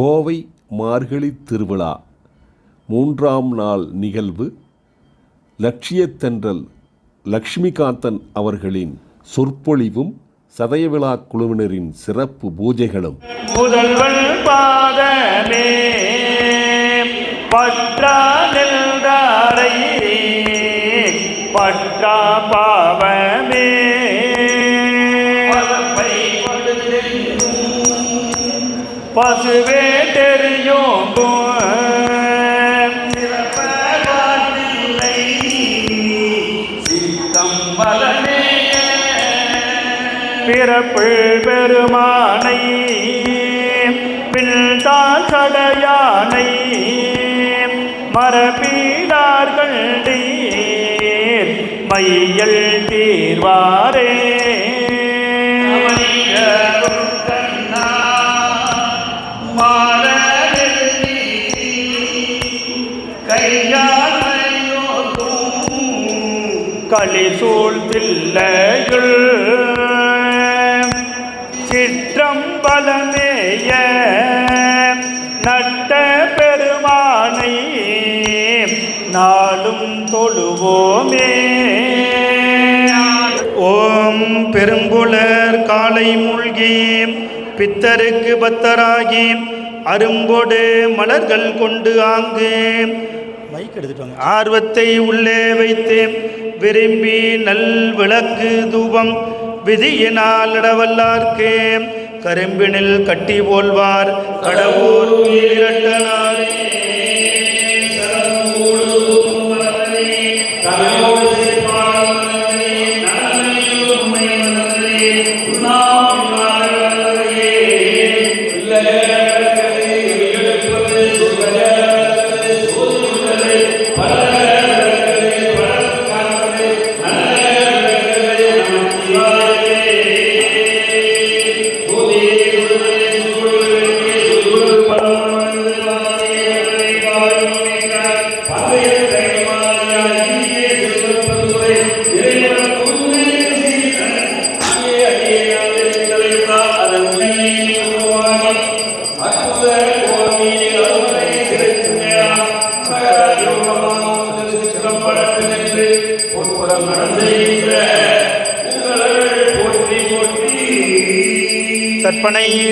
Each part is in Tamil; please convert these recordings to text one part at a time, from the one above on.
கோவை மார்கழி திருவிழா மூன்றாம் நாள் நிகழ்வு லட்சியத்தென்றல் லக்ஷ்மிகாந்தன் அவர்களின் சொற்பொழிவும் சதயவிழா குழுவினரின் சிறப்பு பூஜைகளும். முதல்வன் பாதமே பற்றா பற்றா பசுவே தெரியும் பிறப்பு பெருமானை பின்தான் சடையானை மரபீடார்கள் நீர் மையல் தீர்வாரே. களிசூழ் சிற்றம்பலமேய நட்ட பெருமானை நாளும் தொழுவோமே. ஓம் பெரும்புலர் காலை மூழ்கி பித்தருக்கு பத்தராகி அரும்பொடு மலர்கள் கொண்டு ஆங்கு மைக் எடுத்துட்டு வாங்க. ஆர்வத்தை உள்ளே வைத்தேன். விரும்பி நல் விளக்கு தூபம் விதியினால் இடவல்லார்க்கே கரும்பினில் கட்டி போல்வார். கடவுள் இரட்டனாரே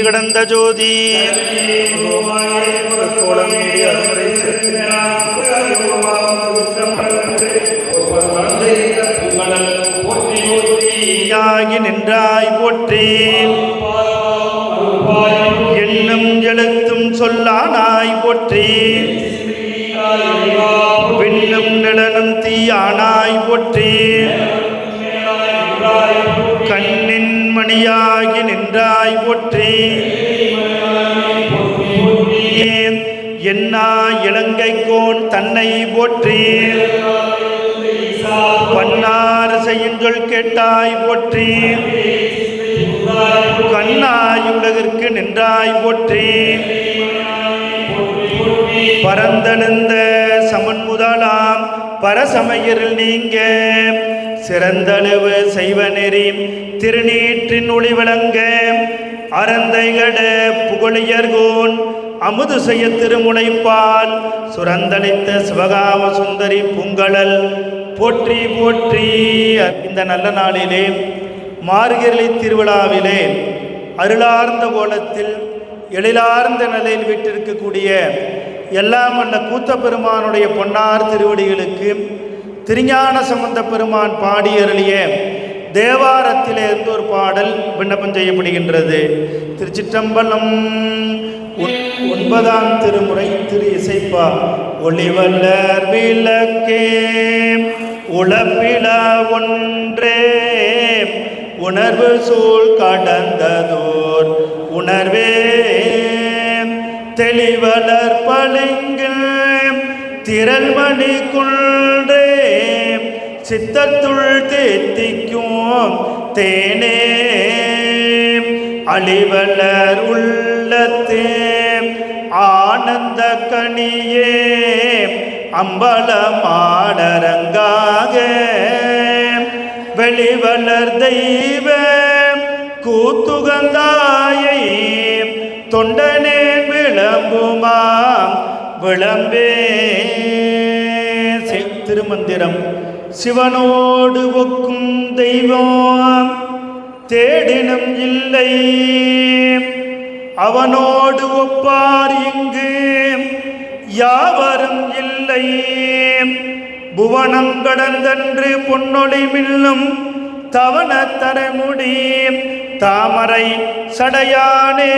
கடந்த ஜோதி. கோலம் யாகி நின்றாய் போற்றி. எண்ணும் எழுத்தும் சொல்லானாய் போற்றி. விண்ணும் நிலனும் தீயானாய் போற்றி. கண்ணின் மணியாகி நின்றாய் போற்றி. என்னா இலங்கைக்கோன் தன்னை போற்றி? பன்னார் செய்யுங்கள் கேட்டாய் போற்றி. கண்ணாய் உலகிற்கு நின்றாய் போற்றி. பரந்தெழுந்த சமன் முதலாம் பரசமையரில் நீங்க. சிறந்தளவு செய்வ நெறி திருநீற்றின் ஒளி விளங்க. அறந்தைகட புகழியர்கோன் அமுது செய்ய திருமுனைப்பால் சுரந்தளித்த சிவகாம சுந்தரி பூங்கழல் போற்றி போற்றி. இந்த நல்ல நாளிலே மார்கழி திருவிழாவிலே அருளார்ந்த கோலத்தில் எழிலார்ந்த நிலையில் விட்டிருக்கக்கூடிய எல்லாம் வல்ல கூத்த பெருமானுடைய பொன்னார் திருவடிகளுக்கு திருஞான சம்பந்த பெருமான் பாடியருளிய தேவாரத்திலே இருந்து ஒரு பாடல் விண்ணப்பம் செய்யப்படுகின்றது. திருச்சிற்றம்பலம் ஒன்பதாம் திருமுறை திரு இசைப்பா ஒளிவல்லர் விளக்கே உழப்பிலா ஒன்றே உணர்வு சூழ் கடந்ததோர் உணர்வே. தெளிவலர் பளிங்கில் திரள்மணி குன்றே சித்தத்துள் தேத்திக்கும் தேனே. அழிவலர் உள்ளத்தே ஆனந்த கனியே. அம்பலமாடரங்காக வெளிவலர் தெய்வ. கூத்துகந்தாயை தொண்டனேன் விளம்புமாம் விளம்பே. செய் திருமந்திரம். சிவனோடு ஒக்கும் தெய்வம் தேடினும் இல்லை. அவனோடு ஒப்பார் இங்கு யாவரும் இல்லை. புவனம் கடந்தன்று பொன்னொழி மில்லும் தவண தரமுடி. தாமரை சடையானே.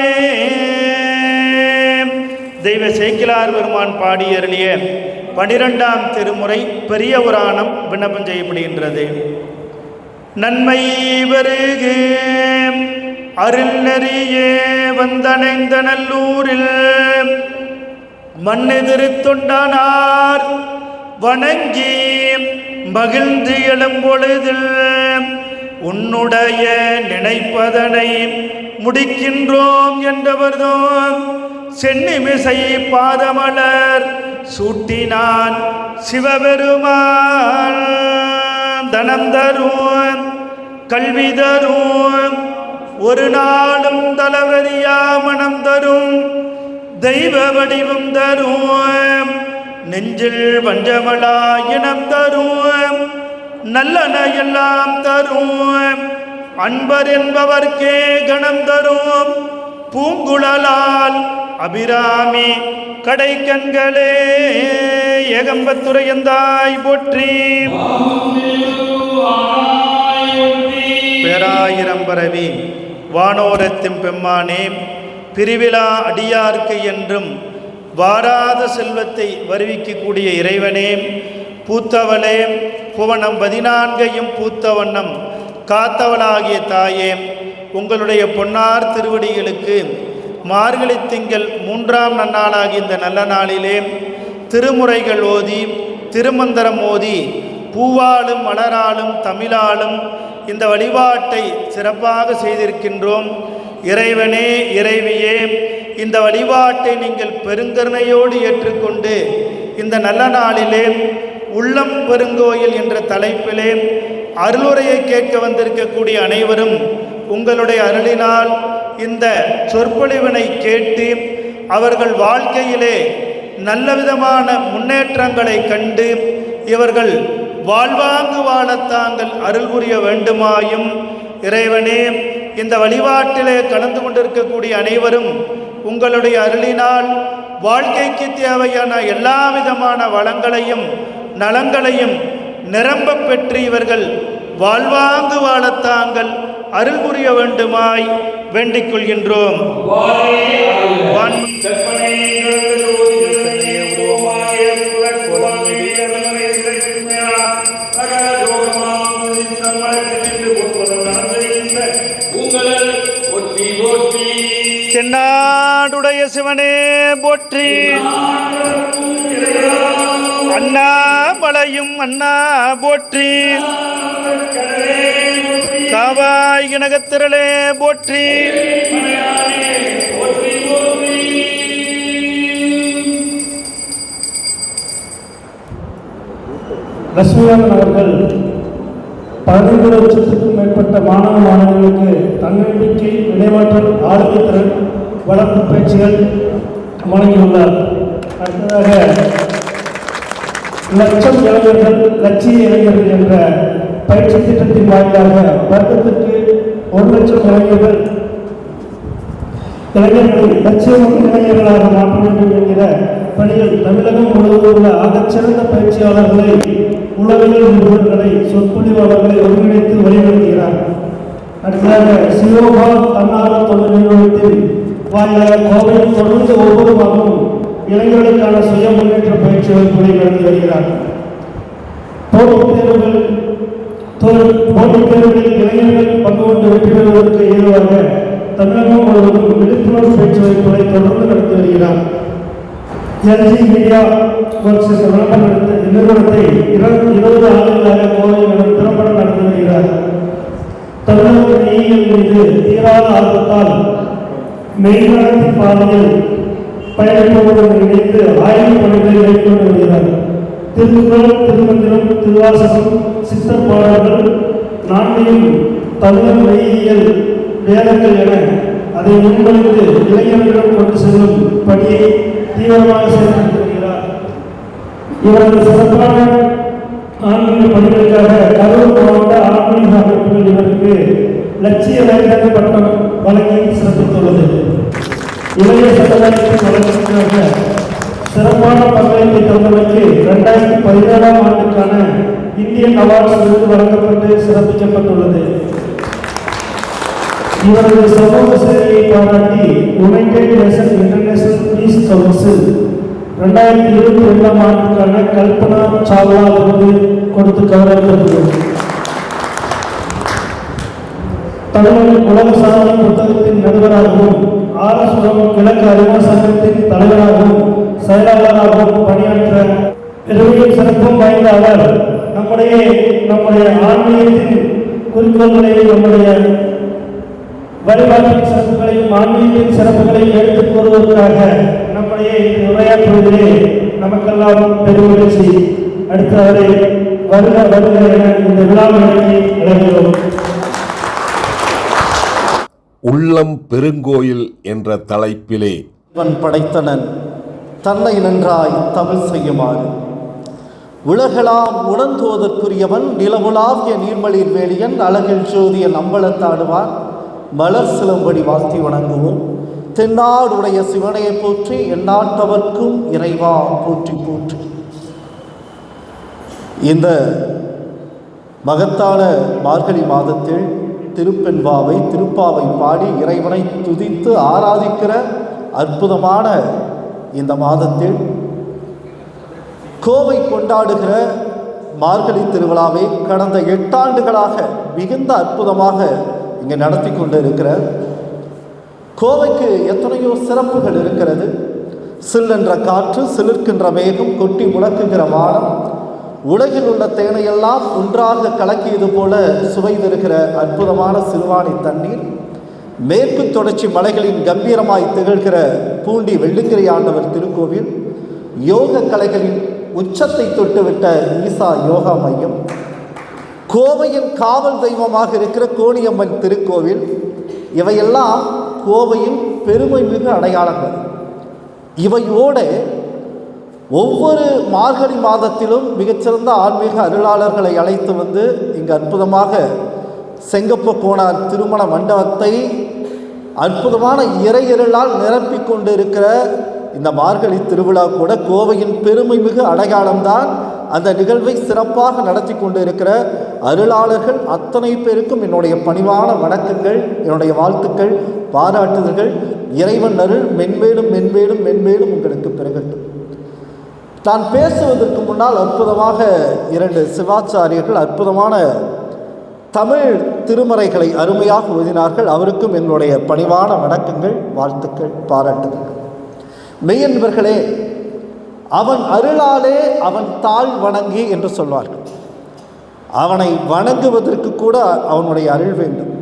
தெய்வ சேக்கிலார் பெருமான் பாடியருளிய பனிரெண்டாம் திருமுறை பெரிய புராணம் விண்ணப்பம் செய்யப்படுகின்றது. நன்மை வருகு அருள் நெறியே வந்தணைந்த நல்லூரில் மண்ணெதிரு தொண்டானார் வணங்கி மகிழ்ந்து எழும்பொழுதில் உன்னுடைய நினைப்பதனை முடிக்கின்றோம் என்றவர்தோம். சென்னிமிசை பாதமலர் சூட்டினான் சிவபெருமான். தனம் தரும் கல்வி தரும் ஒரு நாளும் தளவரியா மனம் தரும் தெய்வ வடிவம் தரும் நெஞ்சில் வஞ்சமலா இனம் தரும் நல்லன எல்லாம் தரும் அன்பர் என்பவர்க்கே கணம் தரும் பூங்குழலால் அபிராமி கடை கண்களே ஏகம்பத்துரையந்தாய் போற்றி. பேராயிரம் பரவி வானோரத்தின் பெம்மானே பிரிவிழா அடியார்க்கு என்றும் வாராத செல்வத்தை வருவிக்கக்கூடிய இறைவனே பூத்தவளே புவனம் பதினான்கையும் பூத்த வண்ணம் காத்தவளாகிய தாயே உங்களுடைய பொன்னார் திருவடிகளுக்கு மார்கழி திங்கள் மூன்றாம் நன்னாளாகிய இந்த நல்ல நாளிலே திருமுறைகள் ஓதி திருமந்திரம் ஓதி பூவாலும் மலராலும் தமிழாலும் இந்த வழிபாட்டை சிறப்பாக செய்திருக்கின்றோம். இறைவனே இறைவியே இந்த வழிபாட்டை நீங்கள் பெருங்கருணையோடு ஏற்றுக்கொண்டு இந்த நல்ல நாளிலே உள்ளம் பெருங்கோயில் என்ற தலைப்பிலே அருளுரையை கேட்க வந்திருக்கக்கூடிய அனைவரும் உங்களுடைய அருளினால் இந்த சொற்பொழிவினை கேட்டு அவர்கள் வாழ்க்கையிலே நல்ல விதமான முன்னேற்றங்களை கண்டு இவர்கள் வாழ்வாங்கு வாழ தாங்கள் அருள் புரிய வேண்டுமாயும் இறைவனே இந்த வழிபாட்டிலே கலந்து கொண்டிருக்கக்கூடிய அனைவரும் உங்களுடைய அருளினால் வாழ்க்கைக்கு தேவையான எல்லா விதமான வளங்களையும் நலங்களையும் நிரம்ப பெற்று இவர்கள் வாழ்வாங்கு வாழத்தாங்கள் அருள் புரிய வேண்டுமாய் வேண்டிக் கொள்கின்றோம் சென்னாடுடைய சிவனே போற்றி. அண்ணா மலையும் அண்ணா போற்றி. காவாய் இணகத்திரளே போற்றி. லட்சுமிநாதன் அவர்கள் பதினைந்து லட்சத்துக்கும் மேற்பட்ட மாணவ மாணவிகளுக்கு தன்னம்பிக்கை நினைவாற்றல் ஆரோக்கியத்திறன் வளர்ப்பு பயிற்சிகள் வழங்கியுள்ளார் அடுத்ததாக லட்சம் இளைஞர்கள் லட்சிய இளைஞர்கள் என்ற பயிற்சி திட்டத்தின் வாயிலாக வருடத்திற்கு ஒரு லட்சம் இளைஞர்கள் இளைஞர்களை லட்சியமிக்க இளைஞர்களாக மாற்ற வேண்டும் என்கிற பணியில் தமிழகம் முழுவதும் உள்ள ஆகச்சிறந்த பயிற்சியாளர்களை உளவியல் நிபுணர்களை சொற்பொழிவாளர்களை ஒருங்கிணைத்து வழிநடத்துகிறார். அடுத்ததாக சிவோபா தன்னார்வ தொழில் நிறுவனத்தின் வாயிலாக கோவையில் தொடர்ந்து ஒவ்வொரு மாதமும் இளைஞர்களுக்கான சுய முன்னேற்ற பயிற்சி வகுப்புகளை நடத்தி வருகிறார். போட்டித் தேர்வுகள் தொழில் போட்டித் தேர்வுகளில் இளைஞர்கள் பங்கு கொண்டு வெற்றி பெறுவதற்கு ஏதுவாக தமிழகம் முழுவதும் விழிப்புணர்வு பயிற்சி தொடர்ந்து நடத்தி வருகிறார். எல்ஜி மீடியா ஒர்க்ஸ் என்ற நடத்த நிறுவனத்தை இருபது இருபது ஆண்டுகளாக கோவையில் நட- திறம்பட நடத்தி வருகிறார். தமிழக நெய்யல் மீது தீராத ஆர்வத்தால் மெய்நடத்தின் பாதையில் பயணிப்பவருடன் இணைந்து ஆய்வு பணிகளை மேற்கொண்டு வருகிறார். திருக்குறள் திருமந்திரம் திருவாசகம் சித்தர் பாடல்கள் நான்கையும் தமிழர் மெய்யியல் வேதங்கள் என அதை முன்வைத்து இளைஞர்களிடம் கொண்டு செல்லும் பணியை தீவிரமாக செயல்படுத்தி வருகிறார் இவரது சிறப்பான ஆன்மீக பணிகளுக்காக கரூர் மாவட்ட ஆன்மீக அமைப்புகள் இவருக்கு லட்சிய வேந்தர் பட்டம் வழங்கி சிறப்பித்துள்ளது. இளைய சமுதாயத்தின் வளர்ச்சிக்காக சிறப்பான பங்களிப்பை தந்தமைக்கு இரண்டாயிரத்தி பதினேழாம் ஆண்டுக்கான இந்தியன் அவார்ட்ஸ் விருது வழங்கப்பட்டு சிறப்பிக்கப்பட்டுள்ளது. இவரது சமூக சேவையை பாராட்டி United Nation International Peace Council ரெண்டாயிரத்தி இருபத்தி ரெண்டாம் ஆண்டுக்கான கல்பனா சாவ்லா விருது கொடுத்து கௌரவிக்கப்பட்டுள்ளது. தமிழ் உலக சாதனை புத்தகத்தின் நடுவராகவும் ஆரசுரம் கிழக்கு அறிவா சங்கத்தின் தலைவராகவும் செயலாளராகவும் பணியாற்ற பெருமையும் சிறப்பும் வாய்ந்த அவர் நம்முடைய நம்முடைய ஆன்மீகத்தின் குறிக்கோள்களையும் நம்முடைய வழிபாட்டின் சிறப்புகளையும் ஆன்மீகத்தின் சிறப்புகளையும் எடுத்துக் கூறுவதற்காக நம்முடைய இந்த உரையாற்றுவதிலே நமக்கெல்லாம் பெருமகிழ்ச்சி அடுத்து அவரை வருக வருக என இந்த விழா நிகழ்ச்சி அழைக்கிறோம் உள்ளம் பெருங்கோயில் என்ற தலைப்பிலே இவன் படைத்தனன். தன்னை நன்றாய் தமிழ் செய்யுமாறு. உலகளாம் உணர்ந்துவதற்குரியவன் நிலவுலாவிய நீர்மலிர் வேலியன் அழகில் ஜோதியன் அம்பலத்தாடுவான் மலர் சிலம்படி வாழ்த்தி வணங்குவோம். தென்னாடுடைய சிவனையை போற்றி எந்நாட்டவர்க்கும் இறைவா போற்றி போற்றி. இந்த மகத்தான மார்கழி மாதத்தில் திருப்பெண்பாவை திருப்பாவை பாடி இறைவனை துதித்து ஆராதிக்கிற அற்புதமான இந்த மாதத்தில் கோவை கொண்டாடுகிற மார்கழி திருவிழாவை கடந்த எட்டாண்டுகளாக மிகுந்த அற்புதமாக இங்கே நடத்தி கொண்டு இருக்கிற கோவைக்கு எத்தனையோ சிறப்புகள் இருக்கிறது. சில்லென்ற காற்று சிலிர்க்கின்ற மேகம் கொட்டி முழக்குகிற வானம் உலகில் உள்ள தேனையெல்லாம் ஒன்றாக கலக்கியது போல சுவை தருகிற அற்புதமான சிறுவாணி தண்ணீர். மேற்கு தொடர்ச்சி மலைகளின் கம்பீரமாய் திகழ்கிற பூண்டி வெள்ளுங்கிரி ஆண்டவர் திருக்கோவில் யோக கலைகளின் உச்சத்தை தொட்டுவிட்ட ஈசா யோகா மையம் கோவையின் காவல் தெய்வமாக இருக்கிற கோணியம்மன் திருக்கோவில் இவையெல்லாம் கோவையின் பெருமை மிகு அடையாளங்கள். இவையோட ஒவ்வொரு மார்கழி மாதத்திலும் மிகச்சிறந்த ஆன்மீக அருளாளர்களை அழைத்து வந்து இங்கு அற்புதமாக செங்கப்ப கோணார் திருமண மண்டபத்தை அற்புதமான இறையருளால் நிரப்பிக் கொண்டிருக்கிற இந்த மார்கழி திருவிழா கூட கோவையின் பெருமை மிகு அடையாளம்தான். அந்த நிகழ்வை சிறப்பாக நடத்தி கொண்டிருக்கிற அருளாளர்கள் அத்தனை பேருக்கும் என்னுடைய பணிவான வணக்கங்கள் என்னுடைய வாழ்த்துக்கள் பாராட்டுதல்கள். இறைவன் அருள் மென்மேலும் மென்மேலும் மென்மேலும் உங்களுக்கு பெருகட்டும். தான் பேசுவதற்கு முன்னால் அற்புதமாக இரண்டு சிவாச்சாரியர்கள் அற்புதமான தமிழ் திருமறைகளை அருமையாக ஓதினார்கள். அவருக்கும் என்னுடைய பணிவான வணக்கங்கள் வாழ்த்துக்கள் பாராட்டுகள். மெய்யன்பர்களே அவன் அருளாலே அவன் தாழ் வணங்கி என்று சொல்வார்கள். அவனை வணங்குவதற்கு கூட அவனுடைய அருள் வேண்டும்.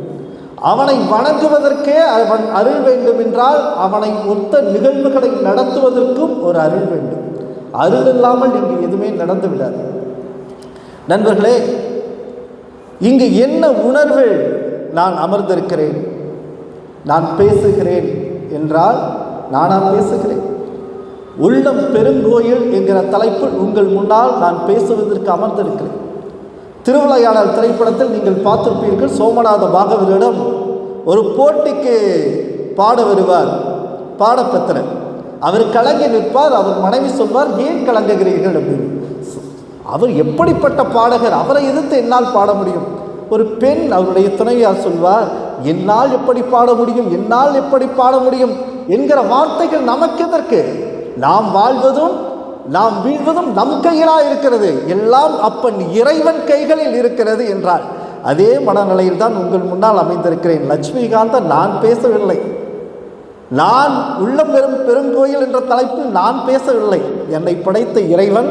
அவனை வணங்குவதற்கே அவன் அருள் வேண்டும் என்றால் அவனை ஒத்த நிகழ்வுகளை நடத்துவதற்கும் ஒரு அருள் வேண்டும். அருள் இல்லாமல் இங்கு எதுவுமே நடந்து விடாது. நண்பர்களே இங்கு என்ன உணர்வில் நான் அமர்ந்திருக்கிறேன்? நான் பேசுகிறேன் என்றால் நானா பேசுகிறேன். உள்ளம் பெருங்கோயில் என்கிற தலைப்பில் உங்கள் முன்னால் நான் பேசுவதற்கு அமர்ந்திருக்கிறேன். திருவிளையாடல் திரைப்படத்தில் நீங்கள் பார்த்திருப்பீர்கள் சோமநாத பாகவரிடம் ஒரு போட்டிக்கு பாட வருவார் பாடப்பத்திரன் அவர் கலங்கி நிற்பார் அவர் மனைவி சொல்வார் ஏன் கலங்குகிறீர்கள்? அப்படின்னு. அவர் எப்படிப்பட்ட பாடகர்? அவரை எதிர்த்து என்னால் பாட முடியும். ஒரு பெண் அவருடைய துணைவியார் சொல்வார் என்னால் எப்படி பாட முடியும்? என்னால் எப்படி பாட முடியும்? என்கிற வார்த்தைகள் நமக்கு எதற்கு? நாம் வாழ்வதும் நாம் வீழ்வதும் நம் கையிலா இருக்கிறது. எல்லாம் அப்பன் இறைவன் கைகளில் இருக்கிறது என்றால் அதே மனநிலையில் தான் உங்கள் முன்னால் அமைந்திருக்கிறேன். லட்சுமிகாந்தன் நான் பேசவில்லை. நான் உள்ளம் பெரும் பெருங்கோயில் என்ற தலைப்பில் நான் பேசவில்லை. என்னை படைத்த இறைவன்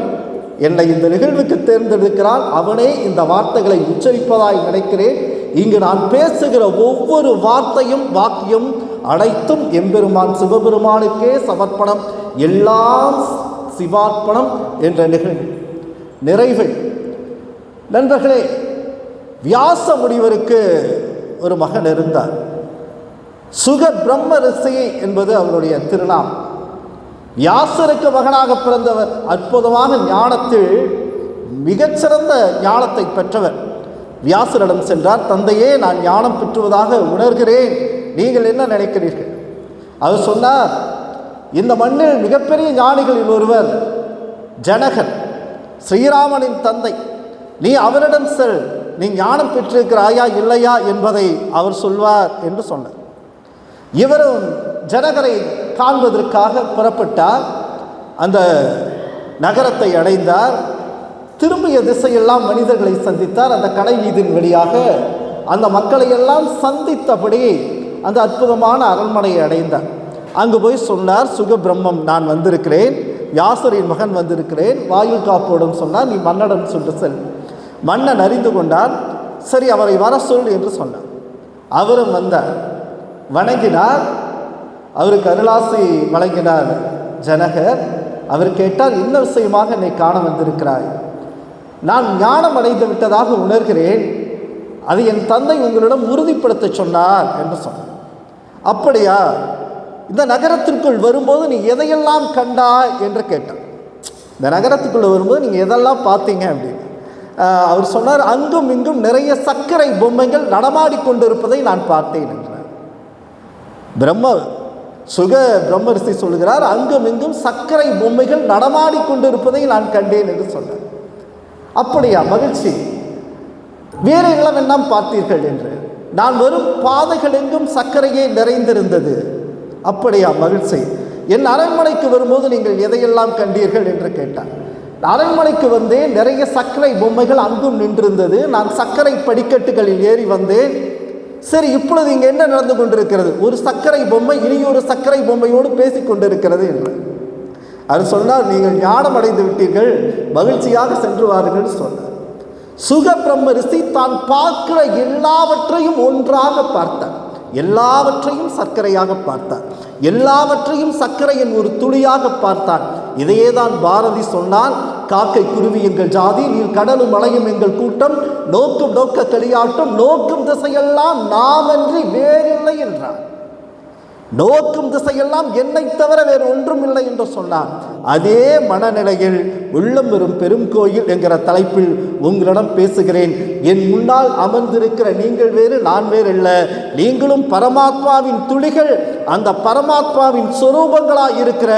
என்னை இந்த நிகழ்வுக்கு தேர்ந்தெடுக்கிறான் அவனே இந்த வார்த்தைகளை உச்சரிப்பதாய் நினைக்கிறேன். இங்கு நான் பேசுகிற ஒவ்வொரு வார்த்தையும் வாக்கியம் அனைத்தும் எம்பெருமான் சிவபெருமானுக்கே சமர்ப்பணம். எல்லாம் சிவார்ப்பணம் என்ற நிகழ்வு நிறைவில் நண்பர்களே வியாச முனிவருக்கு ஒரு மகன் இருந்தார். சுக பிரம்ம ரிஷி என்பது அவருடைய திருநாள் வியாசருக்கு மகனாக பிறந்தவர் அற்புதமான ஞானத்தில் மிகச்சிறந்த ஞானத்தை பெற்றவர். வியாசரிடம் சென்றார் தந்தையே நான் ஞானம் பெற்றுவதாக உணர்கிறேன். நீங்கள் என்ன நினைக்கிறீர்கள்? அவர் சொன்னார் இந்த மண்ணில் மிகப்பெரிய ஞானிகளில் ஒருவர் ஜனகன் ஸ்ரீராமனின் தந்தை. நீ அவரிடம் செல். நீ ஞானம் பெற்றிருக்கிறாயா இல்லையா என்பதை அவர் சொல்வார் என்று சொன்னார். இவரும் ஜனகரை காண்பதற்காக புறப்பட்டார். அந்த நகரத்தை அடைந்தார். திரும்பிய திசையெல்லாம் மனிதர்களை சந்தித்தார். அந்த கடை வீதியின் வழியாக அந்த மக்களையெல்லாம் சந்தித்தபடி அந்த அற்புதமான அரண்மனையை அடைந்தார். அங்கு போய் சொன்னார் சுகபிரம்மம் நான் வந்திருக்கிறேன். யாசரின் மகன் வந்திருக்கிறேன். வாயில் காப்போடும் சொன்னார் நீ மன்னடன் சொல்லு செல். மன்னன் அறிந்து கொண்டான். சரி அவரை வர சொல் என்று சொன்னார். அவரும் வந்தார். வணங்கினார். அவருக்கு அருளாசி வழங்கினார். ஜனகர் அவர் கேட்டார் என்ன விஷயமாக என்னை காண வந்திருக்கிறாய். நான் ஞானம் அடைந்து விட்டதாக உணர்கிறேன். அதை என் தந்தை உங்களிடம் உறுதிப்படுத்த சொன்னார் என்று சொன்னார். அப்படியா? இந்த நகரத்திற்குள் வரும்போது நீ எதையெல்லாம் கண்டாய்? என்று கேட்டார். இந்த நகரத்துக்குள்ளே வரும்போது நீங்கள் எதெல்லாம் பார்த்தீங்க? அப்படின்னு. அவர் சொன்னார் அங்கும் இங்கும் நிறைய சர்க்கரை பொம்மைகள் நடமாடி கொண்டிருப்பதை நான் பார்த்தேன் என்றார். பிரம்ம சுக பிரம்மரிசி சொல்கிறார் அங்கும் இங்கும் சர்க்கரை பொம்மைகள் நடமாடி கொண்டிருப்பதை நான் கண்டேன் என்று சொன்னார். அப்படியா மகிழ்ச்சி. வேற எல்லாம் பார்த்தீர்கள் என்று. நான் வரும் பாதைகள் எங்கும் சர்க்கரையே நிறைந்திருந்தது. அப்படியா மகிழ்ச்சி. என் அரண்மனைக்கு வரும்போது நீங்கள் எதையெல்லாம் கண்டீர்கள் என்று கேட்டார். அரண்மனைக்கு வந்தேன் நிறைய சர்க்கரை பொம்மைகள் அங்கும் நின்றிருந்தது. நான் சர்க்கரை படிக்கட்டுகளில் ஏறி வந்தேன். சரி இப்பொழுது இங்கே என்ன நடந்து கொண்டிருக்கிறது? ஒரு சர்க்கரை பொம்மை இனி ஒரு சர்க்கரை பொம்மையோடு பேசிக் கொண்டிருக்கிறது என்று. அது சொன்னால் நீங்கள் ஞானம் அடைந்து விட்டீர்கள் மகிழ்ச்சியாக சென்று வாருங்கள் சொன்னார். சுக பிரம்ம ரிஷி தான் பார்க்கிற எல்லாவற்றையும் ஒன்றாக பார்த்தார். எல்லாவற்றையும் சர்க்கரையாக பார்த்தார். எல்லாவற்றையும் சர்க்கரையின் ஒரு துளியாக பார்த்தார். இதையே தான் பாரதி சொன்னான் காக்கை குருவி எங்கள் ஜாதி நீர் கடலும் மலையும் எங்கள் கூட்டம். நோக்கும் நோக்க களியாட்டம் நோக்கும் திசையெல்லாம் நாமன்றி வேறில்லை என்றார் நோக்கும் திசையெல்லாம் என்னை தவிர வேறு ஒன்றும் இல்லை என்று சொன்னார் அதே மனநிலையில் உள்ளம் வரும் பெரும் கோயில் என்கிற தலைப்பில் உங்களிடம் பேசுகிறேன். என் முன்னால் அமர்ந்திருக்கிற நீங்கள் வேறு நான் வேறு இல்லை. நீங்களும் பரமாத்மாவின் துளிகள் அந்த பரமாத்மாவின் சொரூபங்களாய் இருக்கிற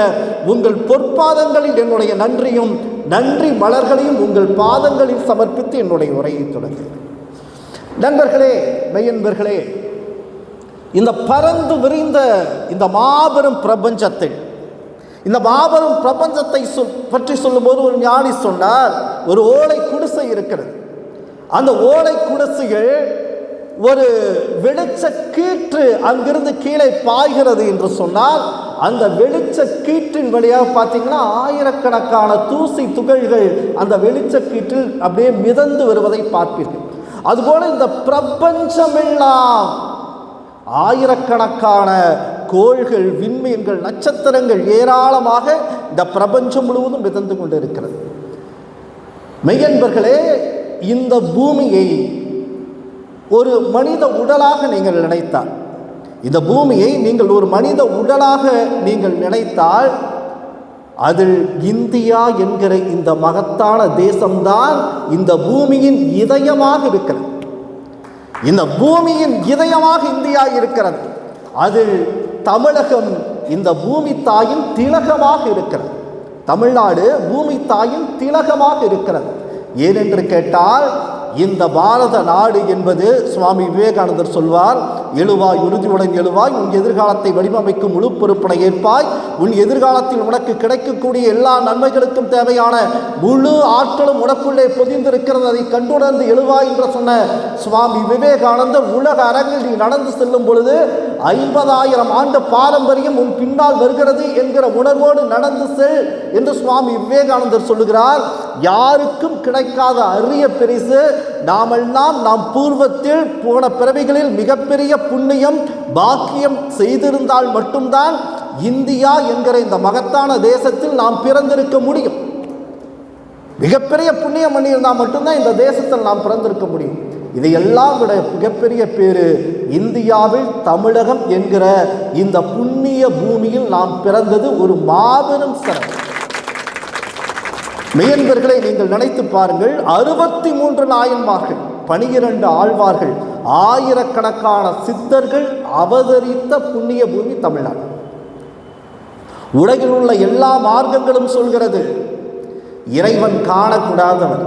உங்கள் பொற்பாதங்களில் என்னுடைய நன்றியும் நன்றி மலர்களையும் உங்கள் பாதங்களில் சமர்ப்பித்து என்னுடைய உரையை தொடங்குகிறேன் நண்பர்களே மெய்யன்பர்களே இந்த பறந்து விரிந்த இந்த மாபெரும் பிரபஞ்சத்தை இந்த மாபெரும் பிரபஞ்சத்தை சொல் பற்றி சொல்லும்போது ஒரு ஞானி சொன்னார் ஒரு ஓலை குடிசை இருக்கிறது. அந்த ஓலை குடிசைகள் ஒரு வெளிச்ச கீற்று அங்கிருந்து கீழே பாய்கிறது என்று சொன்னால் அந்த வெளிச்ச கீற்றின் வழியாக பார்த்தீங்கன்னா ஆயிரக்கணக்கான தூசி துகள்கள் அந்த வெளிச்ச கீற்றில் அப்படியே மிதந்து வருவதை பார்ப்பீர்கள். அதுபோல இந்த பிரபஞ்சமெல்லாம் ஆயிரக்கணக்கான கோள்கள் விண்மீன்கள் நட்சத்திரங்கள் ஏராளமாக இந்த பிரபஞ்சம் முழுவதும் மிதந்து கொண்டு இருக்கிறது மெய்யன்பர்களே இந்த பூமியை ஒரு மனித உடலாக நீங்கள் நினைத்தால் இந்த பூமியை நீங்கள் ஒரு மனித உடலாக நீங்கள் நினைத்தால் அதில் இந்தியா என்கிற இந்த மகத்தான தேசம்தான் இந்த பூமியின் இதயமாக இருக்கிறது. இந்த பூமியின் இதயமாக இந்தியா இருக்கிறது. அது தமிழகம் இந்த பூமி தாயின் திலகமாக இருக்கிறது. தமிழ்நாடு பூமி தாயின் திலகமாக இருக்கிறது. ஏனென்று கேட்டால் இந்த பாரத நாடு என்பது சுவாமி விவேகானந்தர் சொல்வார் எழுவாய் உறுதியுடன் எழுவாய் உன் எதிர்காலத்தை வடிவமைக்கும் முழு பொறுப்பினை ஏற்பாய் உன் எதிர்காலத்தில் உனக்கு கிடைக்கக்கூடிய எல்லா நன்மைகளுக்கும் தேவையான முழு ஆற்றலும் உனக்குள்ளே பொதிந்திருக்கிறது. அதை கண்டுணர்ந்து எழுவாய் என்று சொன்ன சுவாமி விவேகானந்தர் உலக அரங்கில் நீ நடந்து செல்லும் பொழுது ஐம்பதாயிரம் ஆண்டு பாரம்பரியம் உன் பின்னால் வருகிறது என்கிற உணர்வோடு நடந்து செல் என்று சுவாமி விவேகானந்தர் சொல்லுகிறார். யாருக்கும் கிடைக்காத அரிய பரிசு நாமெல்லாம் நாம் பூர்வத்தில் போன பிறவிகளில் மிகப்பெரிய புண்ணியம் பாக்கியம் செய்திருந்தால் மட்டும்தான் இந்தியா என்கிற இந்த மகத்தான தேசத்தில் நாம் பிறந்திருக்க முடியும். மிகப்பெரிய புண்ணியம் பண்ணியிருந்தால் மட்டும்தான் இந்த தேசத்தில் நாம் பிறந்திருக்க முடியும். இதையெல்லாம் விட மிகப்பெரிய பேரு இந்தியாவில் தமிழகம் என்கிற இந்த புண்ணிய பூமியில் நாம் பிறந்தது ஒரு மாபெரும் சிறப்பு. மேயன்பர்களை நீங்கள் நினைத்து பாருங்கள் அறுபத்தி மூன்று நாயன்மார்கள் பனிரெண்டு ஆழ்வார்கள் ஆயிரக்கணக்கான சித்தர்கள் அவதரித்த புண்ணிய பூமி தமிழ்நாடு. உலகில் உள்ள எல்லா மார்க்கங்களும் சொல்கிறது இறைவன் காணக்கூடாதவன்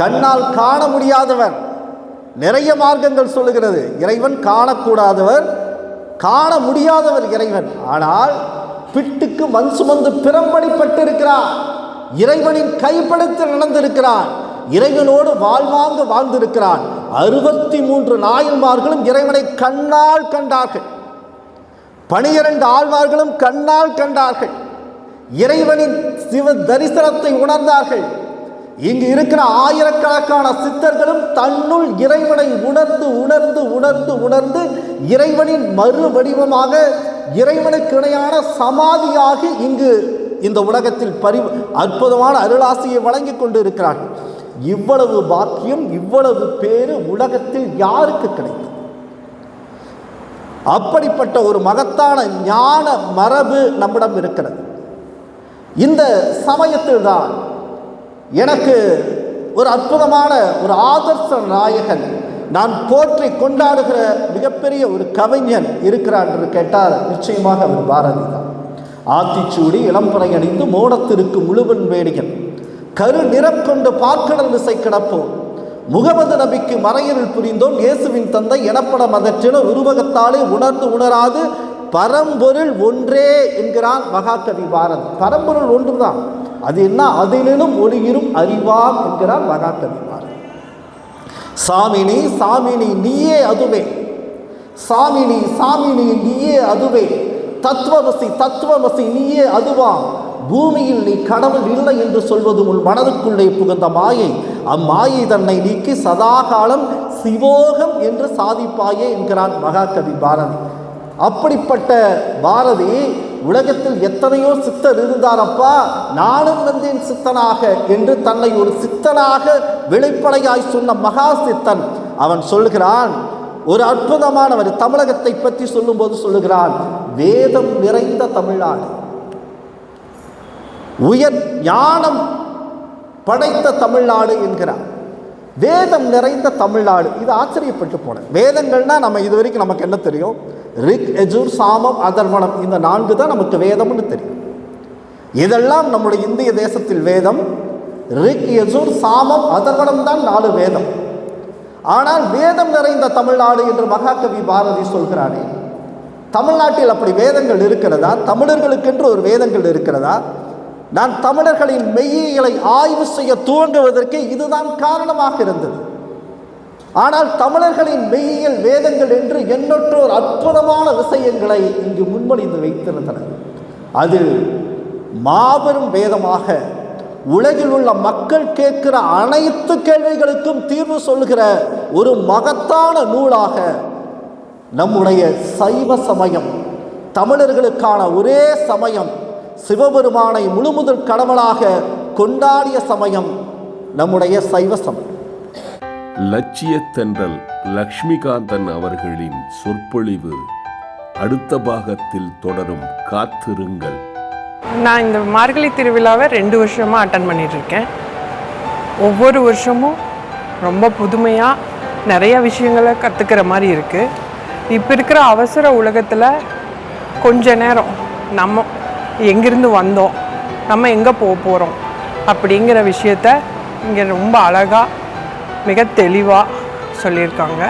கண்ணால் காண முடியாதவன். நிறைய மார்க்கங்கள் சொல்லுகிறது இறைவன் காணக்கூடாதவர் காண முடியாதவர் இறைவன். ஆனால் பிட்டுக்கு மண் சுமந்து பிறம்படிப்பட்டிருக்கிறார் இறைவனின் கைப்படுத்தி நடந்திருக்கிறான் இறைவனோடு வாழ்வாங்க வாழ்ந்திருக்கிறான் அறுபத்தி மூன்று நாயன்மார்களும் இறைவனை கண்ணால் கண்டார்கள். பனிரண்டு ஆழ்வார்களும் கண்ணால் கண்டார்கள். இறைவனின் சிவ தரிசனத்தை உணர்ந்தார்கள். இங்கு இருக்கிற ஆயிரக்கணக்கான சித்தர்களும் தன்னுள் இறைவனை உணர்ந்து உணர்ந்து உணர்ந்து உணர்ந்து இறைவனின் மறு வடிவமாக இறைவனுக்கு இணையான சமாதியாக இங்கு இந்த உலகத்தில் பரி அற்புதமான அருளாசியை வழங்கிக் கொண்டு இருக்கிறார்கள் இவ்வளவு பாக்கியம் இவ்வளவு பேரு உலகத்தில் யாருக்கு கிடைக்கும் அப்படிப்பட்ட ஒரு மகத்தான ஞான மரபு நம்மிடம் இருக்கிறது. இந்த சமயத்தில் தான் எனக்கு ஒரு அற்புதமான ஒரு ஆதர்ச நாயகன் நான் போற்றி கொண்டாடுகிற மிகப்பெரிய ஒரு கவிஞன் இருக்கிறான் என்று கேட்டால் நிச்சயமாக அவர் பாரதி தான். ஆத்திச்சூடி இளம்பறை அணிந்து மோடத்திற்கு முழுவன் வேடிகள் கரு நிறம் கொண்டு பார்க்கடல் விசை கிடப்போம். முகமது நபிக்கு மறையருள் புரிந்தோம் இயேசுவின் தந்தை எனப்பட மதற்றின உருவகத்தாலே உணர்ந்து உணராது பரம்பொருள் ஒன்றே என்கிறான் மகாகவி பாரதி. பரம்பொருள் ஒன்றுதான். அது என்ன? அதிலும் ஒளியிரும் அறிவாம் என்கிறான் மகாகவி பாரதி. சாமினி சாமினி நீயே அதுவே. சாமினி சாமினி நீயே அதுவே. தத்துவமசி தத்துவமசி நீயே அதுவாம் பூமியில் நீ கடவுள் இல்லை என்று சொல்வது உன் மனதுக்குள்ளே புகுந்த மாயை. அம்மாயை தன்னை நீக்கி சதாகாலம் சிவோகம் என்று சாதிப்பாயே என்கிறான் மகாகவி பாரதி. அப்படிப்பட்ட பாரதி உலகத்தில் எத்தனையோ சித்தர் இருந்தாரப்பா நானும் வந்தேன் சித்தனாக என்று தன்னை ஒரு சித்தனாக வெளிப்படையாய் சொன்ன மகா சித்தன். அவன் சொல்கிறான் ஒரு அற்புதமானவர் தமிழகத்தை பற்றி சொல்லும்போது சொல்லுகிறான் வேதம் நிறைந்த தமிழ்நாடு. உயர் ஞானம் படைத்த தமிழ்நாடு என்கிறார். வேதம் நிறைந்த தமிழ்நாடு. இது ஆச்சரியப்பட்டு போனேன் வேதங்கள்னா நம்ம இது வரைக்கும் நமக்கு என்ன தெரியும்? ரிக் எஜூர் சாமம் அதர்வனம் இந்த நான்கு தான் நமக்கு வேதம்னு தெரியும். இதெல்லாம் நம்முடைய இந்திய தேசத்தில் வேதம். ரிக் எஜூர் சாமம் அதர்வனம் தான் நாலு வேதம். ஆனால் வேதம் நிறைந்த தமிழ்நாடு என்று மகாகவி பாரதி சொல்கிறானே தமிழ்நாட்டில் அப்படி வேதங்கள் இருக்கிறதா? தமிழர்களுக்கென்று ஒரு வேதங்கள் இருக்கிறதா? நான் தமிழர்களின் மெய்யியலை ஆய்வு செய்ய துவங்குவதற்கு இதுதான் காரணமாக இருந்தது. ஆனால் தமிழர்களின் மெய்யியல் வேதங்கள் என்று எண்ணற்றோர் அற்புதமான விஷயங்களை இங்கு முன்மொழிந்து வைத்திருந்தனர் அது மாபெரும் வேதமாக உலகில் உள்ள மக்கள் கேட்கிற அனைத்து கேள்விகளுக்கும் தீர்வு சொல்கிற ஒரு மகத்தான நூலாக நம்முடைய சைவ சமயம் தமிழர்களுக்கான ஒரே சமயம் சிவபெருமானை முழுமுதல் கடவுளாக கொண்டாடிய சமயம் நம்முடைய சைவ சமயம். லட்சியத்தென்றல் லக்ஷ்மிகாந்தன் அவர்களின் சொற்பொழிவு அடுத்த பாகத்தில் தொடரும் காத்திருங்கள். நான் இந்த மார்கழி திருவிழாவை ரெண்டு வருஷமாக அட்டன் பண்ணிட்டு இருக்கேன். ஒவ்வொரு வருஷமும் ரொம்ப புதுமையாக நிறைய விஷயங்களை கற்றுக்கிற மாதிரி இருக்குது இப்போ இருக்கிற அவசர உலகத்தில் கொஞ்ச நேரம் நம்ம எங்கேருந்து வந்தோம்? நம்ம எங்கே போக போகிறோம் அப்படிங்கிற விஷயத்த இங்கே ரொம்ப அழகாக மிக தெளிவாக சொல்லியிருக்காங்க.